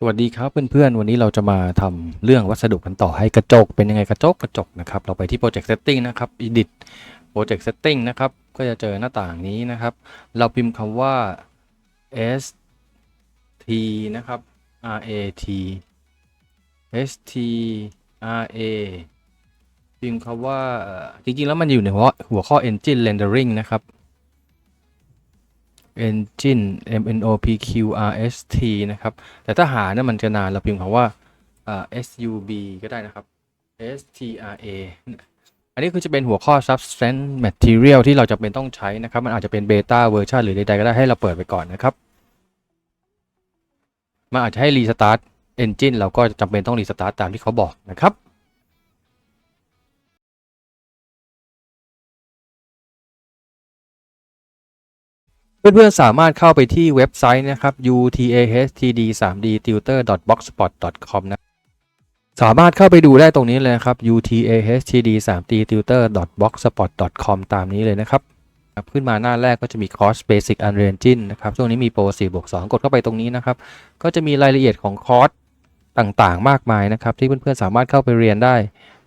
สวัสดีครับเพื่อนๆ วันนี้เราจะมาทำเรื่องวัสดุกันต่อให้กระจก เป็นยังไงกระจกกระจกนะครับ เราไปที่ Project Setting นะครับ Edit Project Setting นะครับ ก็จะเจอหน้าต่างนี้นะครับ เราพิมพ์คำว่า S T นะครับ R A T S T R A พิมพ์คำว่าจริงๆ แล้วมันอยู่ในหัวหัวข้อ Engine Rendering นะครับ engine m n o p q r s t นะครับ แต่ถ้าหาเนี่ยมันจะนาน เราพิมพ์คำว่า s u b ก็ได้นะครับ s t r a อันนี้คือจะเป็นหัวข้อ substance material ที่เราจะเป็นต้องใช้นะครับ มันอาจจะเป็น beta version หรือใดๆก็ได้ให้เราเปิดไปก่อนนะครับ มันอาจจะให้ restart engine เราก็จำเป็นต้อง restart ตามที่เขาบอกนะครับ เพื่อนๆสามารถเข้าไปที่เว็บไซต์นะครับ utahd3dtutor.blogspot.com นะสามารถเข้าไปดูได้ตรงนี้เลยครับ utahd3dtutor.blogspot.com ตามนี้เลยนะครับ ขึ้นมาหน้าแรกก็จะมีคอร์ส Basic Unreal Engine นะครับ ช่วงนี้มีโปร4บวก2กดเข้าไปตรงนี้นะครับ ก็จะมีรายละเอียดของคอร์สต่างๆ มากมายนะครับ ที่เพื่อนๆสามารถเข้าไปเรียนได้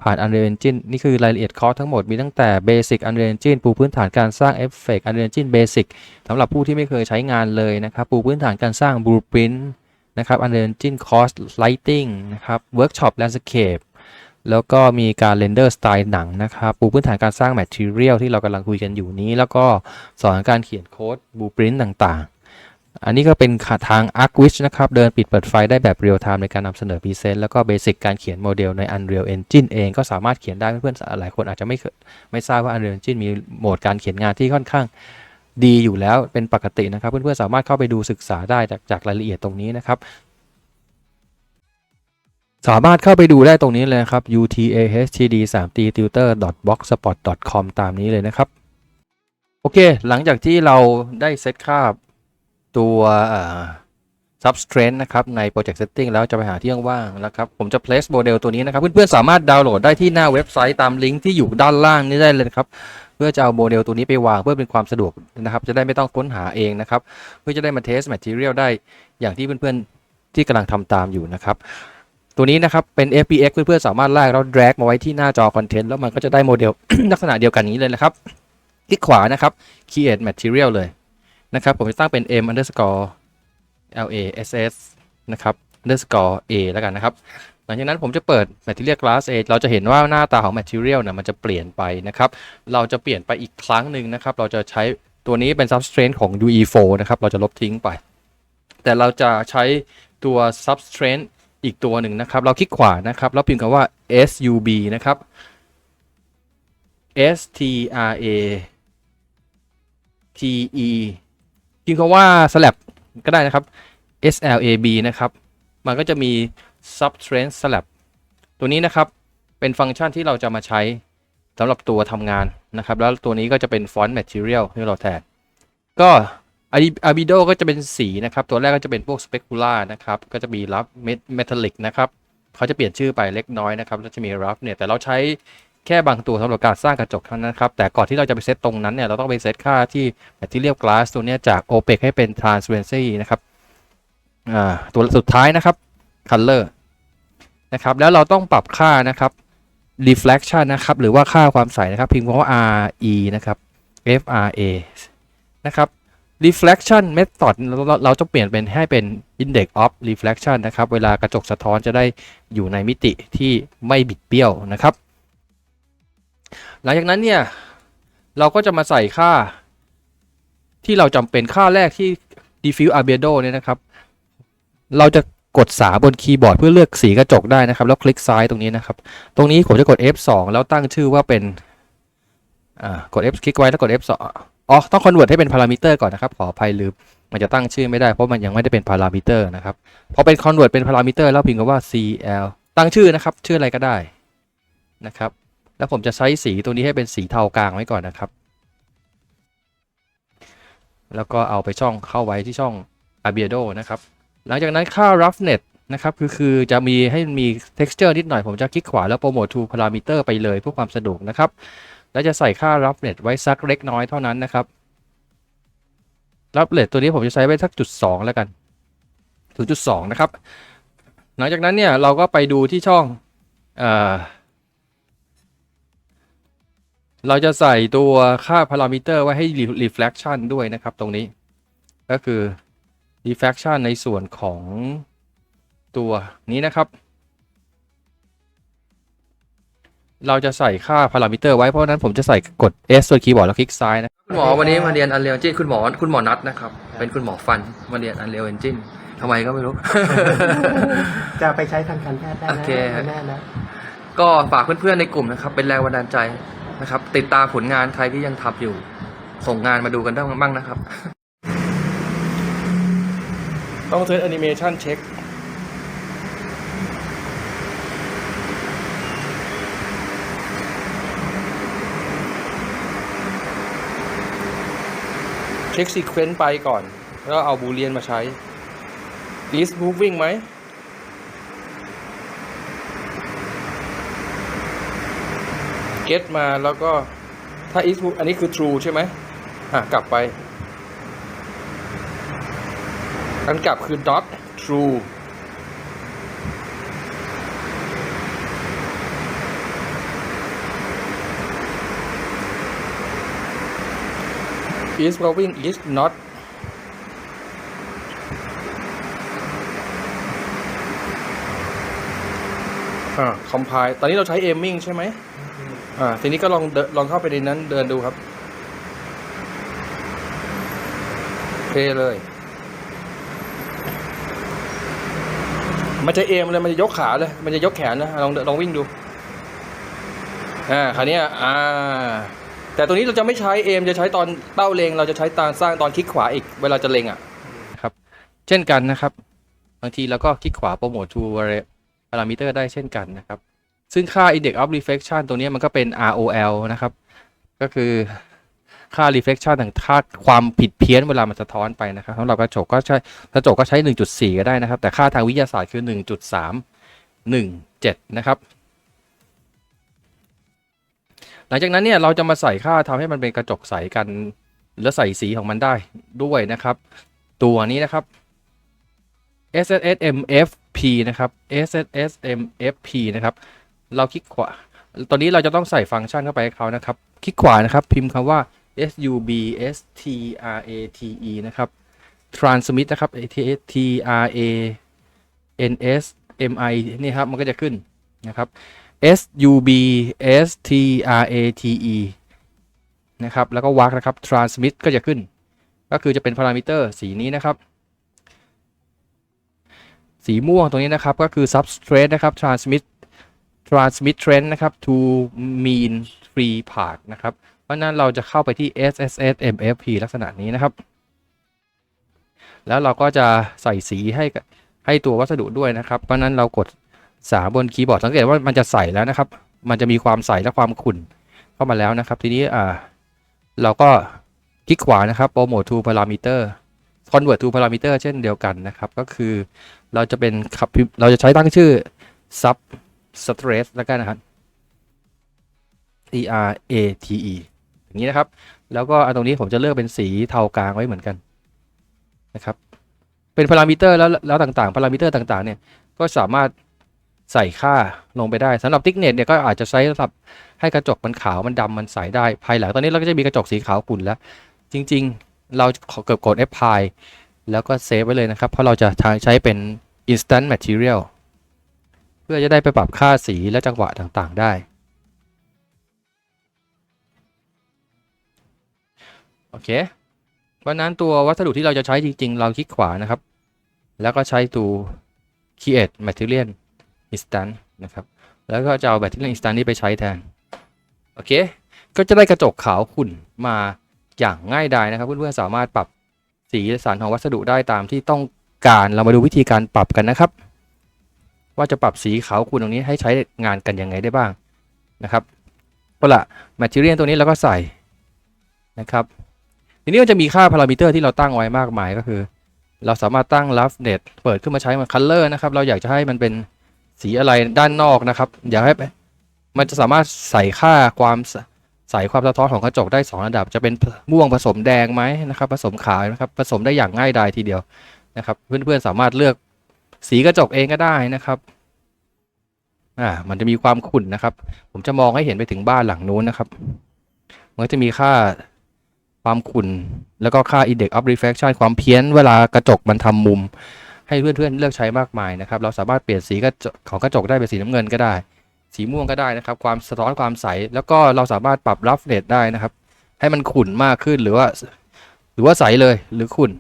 ผ่าน Unreal Engine นี่คือรายละเอียดคอร์สทั้งหมดมีตั้งแต่ Basic Unreal Engine ปูพื้นฐานการสร้างเอฟเฟกต์ Unreal Engine Basic สำหรับผู้ที่ไม่เคยใช้งานเลยนะครับ ปูพื้นฐานการสร้าง Blueprint นะครับ Unreal Engine Cost Lighting นะครับ Workshop Landscape แล้วก็มีการเรนเดอร์สไตล์หนังนะครับปูพื้นฐานการสร้าง Material ที่เรากำลังคุยกันอยู่นี้ แล้วก็สอนการเขียนโค้ด Blueprint ต่างๆ อันนี้ก็เป็นทาง Arcwich นะครับ เดินปิดเปิดไฟได้แบบ Real Time ในการนำเสนอ Present แล้วก็ Basic การเขียนโมเดลใน Unreal Engine เองก็สามารถเขียนได้เพื่อนๆหลายคนอาจจะไม่ไม่ทราบว่า Unreal Engine มีโหมดการเขียนงานที่ค่อนข้างดีอยู่แล้วเป็นปกตินะครับ เพื่อนๆสามารถเข้าไปดูศึกษาได้จากจากรายละเอียดตรงนี้นะครับ สามารถเข้าไปดูได้ตรงนี้เลยครับ utahd3dtutor.blogspot.com ตามนี้เลยนะครับ โอเค หลังจากที่เราได้เซตค่า ตัวเอ่อ substrate นะครับ ใน project setting แล้วจะไปหาที่ว่างนะครับ ผมจะ place model ตัวนี้นะครับ เพื่อนๆ สามารถดาวน์โหลดได้ที่หน้าเว็บไซต์ตามลิงก์ที่อยู่ด้านล่างนี้ได้เลยครับ เพื่อจะเอาโมเดลตัวนี้ไปวางเพื่อเป็นความสะดวกนะครับ จะได้ไม่ต้องค้นหาเองนะครับ เพื่อจะได้มา test material ได้อย่างที่เพื่อนๆ ที่กำลังทำตามอยู่นะครับตัวนี้นะครับ เป็น FBX เพื่อนๆ สามารถลากแล้ว drag มาไว้ที่หน้าจอคอนเทนต์แล้วมันก็จะได้โมเดลลักษณะเดียวกันนี้เลยนะครับ คลิกขวานะครับ create material เลย นะครับ ผมจะตั้งเป็น m underscore lass นะครับ underscore a แล้วกันนะครับ หลังจากนั้นผมจะเปิด material class a เราจะเห็นว่าหน้าตาของ material เนี่ยมันจะเปลี่ยนไปนะครับ เราจะเปลี่ยนไปอีกครั้งหนึ่งนะครับ เราจะใช้ตัวนี้เป็น substrate ของ UE4 นะครับ เราจะลบทิ้งไป แต่เราจะใช้ตัว substrate อีกตัวหนึ่งนะครับ เราคลิกขวานะครับ แล้วพิมพ์คำว่า sub นะครับ stra te พิมพ์คำว่า slab ก็ได้นะครับ slab นะครับ มันก็จะมี substrate slab ตัวนี้นะครับ เป็นฟังก์ชันที่เราจะมาใช้สำหรับตัวทำงานนะครับ แล้วตัวนี้ก็จะเป็น font material ที่เราแทน ก็ Abido ก็จะเป็นสีนะครับ ตัวแรกก็จะเป็นพวก specular นะครับ ก็จะมี rough metallic นะครับ เขาจะเปลี่ยนชื่อไปเล็กน้อยนะครับ แล้วจะมี rough เนี่ย แต่เราใช้ แค่บางตัวสำหรับการสร้างกระจกเท่านั้นครับ แต่ก่อนที่เราจะไปเซตตรงนั้นเนี่ย เราต้องไปเซตค่าที่ material glass ตัวนี้จาก opaque ให้เป็น transparency นะครับตัวสุดท้ายนะครับ color นะครับ แล้วเราต้องปรับค่านะครับ reflection นะครับ หรือว่าค่าความใสนะครับ พิมพ์คำว่า RE นะครับ FRA นะครับ reflection method เราเราจะเปลี่ยนเป็นให้เป็น index of reflection นะครับ เวลากระจกสะท้อนจะได้อยู่ในมิติที่ไม่บิดเบี้ยวนะครับ หลังจากนั้นเนี่ยเราก็จะมาใส่ค่า ที่เราจำเป็นค่าแรกที่ diffuse albedo เนี่ยนะครับ เราจะกดสาบนคีย์บอร์ดเพื่อเลือกสีกระจกได้นะครับ แล้วคลิกซ้ายตรงนี้นะครับ ตรงนี้ผมจะกด F2 แล้วตั้งชื่อว่าเป็นกด F คลิกไว้แล้วกด F2 อ๋อต้องคอนเวิร์ตให้เป็นพารามิเตอร์ก่อนนะครับขออภัยลืมมันจะตั้งชื่อไม่ได้เพราะมันยังไม่ได้เป็นพารามิเตอร์นะครับพอเป็นคอนเวิร์ตเป็นพารามิเตอร์แล้วพิมพ์คำว่า CL ตั้งชื่อนะครับ ชื่ออะไรก็ได้นะครับ แล้วผมจะใช้สีตัวนี้ให้เป็นสีเทากลางไว้ก่อนนะครับ แล้วก็เอาไปช่องเข้าไว้ที่ช่อง Abiado นะครับ หลังจากนั้นค่า roughness นะครับคือคือจะมีให้มี texture นิดหน่อยผมจะคลิกขวาแล้วโปรโมท to parameter ไปเลยเพื่อความสะดวกนะครับ แล้วจะใส่ค่า roughness ไว้สักเล็กน้อยเท่านั้นนะครับ roughness ตัวนี้ผมจะใช้ไว้สักจุดสองแล้วกัน0.2 นะครับ หลังจากนั้นเนี่ยเราก็ไปดูที่ช่องเอ่อ เราจะใส่ตัวค่าพารามิเตอร์ไว้ให้ reflection ด้วยนะครับตรงนี้ ก็คือ reflection ในส่วนของตัวนี้นะครับ เราจะใส่ค่าพารามิเตอร์ไว้เพราะฉะนั้นผมจะใส่กด S บนคีย์บอร์ดแล้วคลิกซ้ายนะคุณหมอวันนี้มาเรียน Unreal Engine คุณหมอคุณหมอนัดนะครับ เป็นคุณหมอฟันมาเรียน Unreal Engine ทำไมก็ไม่รู้ จะไปใช้ทางการแพทย์ได้โอนะเคแน่นะ ก็ฝากเพื่อนๆในกลุ่มนะครับ เป็นแรงบันดาลใจ นะครับ ติดตามผลงานใครที่ยังทำอยู่ ส่งงานมาดูกันได้บ้างนะครับ ต้องเซตแอนิเมชันเช็คเช็คซีเควนต์ไปก่อน แล้วเอาบูเลียนมาใช้ is moving ไหม get มาแล้วก็ถ้า is อันนี้คือ true ใช่ไหมอะ กลับไป อันกลับคือ dot true is moving is not อ่า compile ตอนนี้เราใช้ aiming ใช่ไหม อ่า ทีนี้ก็ลองเดินลองเข้าไปในนั้นเดินดูครับเพเลย มันจะเอมเลยมันจะยกขาเลย มันจะยกแขนนะลองลองวิ่งดู อ่าคราวเนี้ยอ่า แต่ตัวนี้เราจะไม่ใช้เอมจะใช้ตอนเป้าเลง เราจะใช้ตอนสร้างตอนคลิกขวาอีกเวลาจะเลงอะ ครับ เช่นกันนะครับ บางทีเราก็คลิกขวาโปรโมททูพารามิเตอร์ได้เช่นกันนะครับ ซึ่งค่า index of reflection ตัวนี้มันก็เป็น ROL นะครับ ก็คือค่า reflection ต่างค่าความผิดเพี้ยนเวลามันสะท้อนไปนะครับสำหรับกระจกก็ใช้กระจกก็ใช้ 1.4 ก็ได้นะครับ แต่ค่าทางวิทยาศาสตร์คือ 1.317 นะครับ หลังจากนั้นเนี่ยเราจะมาใส่ค่าทำให้มันเป็นกระจกใสกัน แล้วใส่สีของมันได้ด้วยนะครับ ตัวนี้นะครับ SSSMFP นะครับ SSSMFP นะครับ เราคลิกขวา ตอนนี้เราจะต้องใส่ฟังก์ชันเข้าไปให้เขานะครับ คลิกขวานะครับ พิมพ์คำว่า substrate นะครับ transmit นะครับ trans mi นี่ครับ มันก็จะขึ้นนะครับ substrate นะครับ แล้วก็วักนะครับ transmit ก็จะขึ้น ก็คือจะเป็นพารามิเตอร์สีนี้นะครับ สีม่วงตรงนี้นะครับ ก็คือ substrate นะครับ transmit transmit trend นะครับ to mean free path นะครับ เพราะนั้นเราจะเข้าไปที่ SSS MFP ลักษณะนี้นะครับ แล้วเราก็จะใส่สีให้ให้ตัววัสดุด้วยนะครับ เพราะนั้นเรากด3บนคีย์บอร์ดสังเกตว่ามันจะใส่แล้วนะครับ มันจะมีความใสและความขุ่นเข้ามาแล้วนะครับ ทีนี้อ่าเราก็คลิกขวานะครับ promote to parameter convert to parameter เช่นเดียวกันนะครับ ก็คือเราจะเป็นขับเราจะใช้ตั้งชื่อ sub stress แล้วกันนะครับ E R A T E อย่างนี้นะครับ แล้วก็อันตรงนี้ผมจะเลือกเป็นสีเทากลางไว้เหมือนกันนะครับ เป็นพารามิเตอร์แล้วแล้วต่างๆ พารามิเตอร์ต่างๆ เนี่ย ก็สามารถใส่ค่าลงไปได้สำหรับ thickness เนี่ยก็อาจจะใช้สำหรับให้กระจกมันขาวมันดำมันใสได้ภายหลังตอนนี้เราก็จะมีกระจกสีขาวขุ่นแล้ว จริง ๆ เราเกิดกด Apply แล้วก็เซฟไว้เลยนะครับ เพราะเราจะใช้เป็น instant material เพื่อจะได้ไปปรับค่าสีและจังหวะต่างๆ ได้ โอเคเพราะนั้นตัววัสดุที่เราจะใช้จริง ๆ เราคลิกขวานะครับ แล้วก็ใช้ตัว create material instant นะครับ แล้วก็จะเอา material instant นี้ไปใช้แทน โอเค ก็จะได้กระจกขาวขุ่นมาอย่างง่ายดายนะครับ เพื่อนๆสามารถปรับสีสันของวัสดุได้ตามที่ต้องการ เรามาดูวิธีการปรับกันนะครับ ว่าจะปรับสีขาวขุ่นตรงนี้ให้ใช้งานกันยังไงได้บ้างนะครับเอาละ material ตัวนี้เราก็ใส่นะครับทีนี้มันจะมีค่าพารามิเตอร์ที่เราตั้งไว้มากมายก็คือ เราสามารถตั้ง roughness เปิดขึ้นมาใช้มัน color นะครับเราอยากจะให้มันเป็นสีอะไรด้านนอกนะครับ อยากให้มันจะสามารถใส่ค่าความใส่ความสะท้อนของกระจกได้ 2 ระดับ จะเป็นม่วงผสมแดงไหมนะครับ ผสมขาวนะครับ ผสมได้อย่างง่ายดายทีเดียวนะครับ เพื่อนๆสามารถเลือก สีกระจกเองก็ได้นะครับอ่ามันจะมีความขุ่นนะครับ ผมจะมองให้เห็นไปถึงบ้านหลังนู้นนะครับ มันจะมีค่าความขุ่นแล้วก็ค่า index of refraction ความเพี้ยนเวลากระจกมันทำมุม ให้เพื่อนๆเลือกใช้มากมายนะครับ เราสามารถเปลี่ยนสีกระจกของกระจกได้เป็นสีน้ำเงินก็ได้ สีม่วงก็ได้นะครับ ความสะท้อนความใส แล้วก็เราสามารถปรับ roughness ได้นะครับ ให้มันขุ่นมากขึ้นหรือว่า หรือว่าใสเลยหรือขุ่น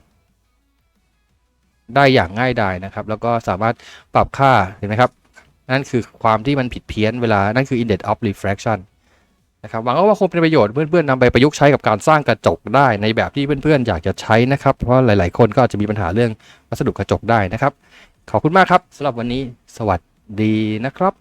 ได้อย่างง่ายดายนะครับ แล้วก็สามารถปรับค่าเห็นไหมครับ นั่นคือความที่มันผิดเพี้ยนเวลา นั่นคือ index of refraction นะครับหวังว่าคงเป็นประโยชน์เพื่อนๆนำไปประยุกต์ใช้กับการสร้างกระจกได้ในแบบที่เพื่อนๆอยากจะใช้นะครับ เพราะหลายๆ คนก็อาจจะมีปัญหาเรื่องวัสดุกระจกได้นะครับ ขอบคุณมากครับสำหรับวันนี้ สวัสดีนะครับ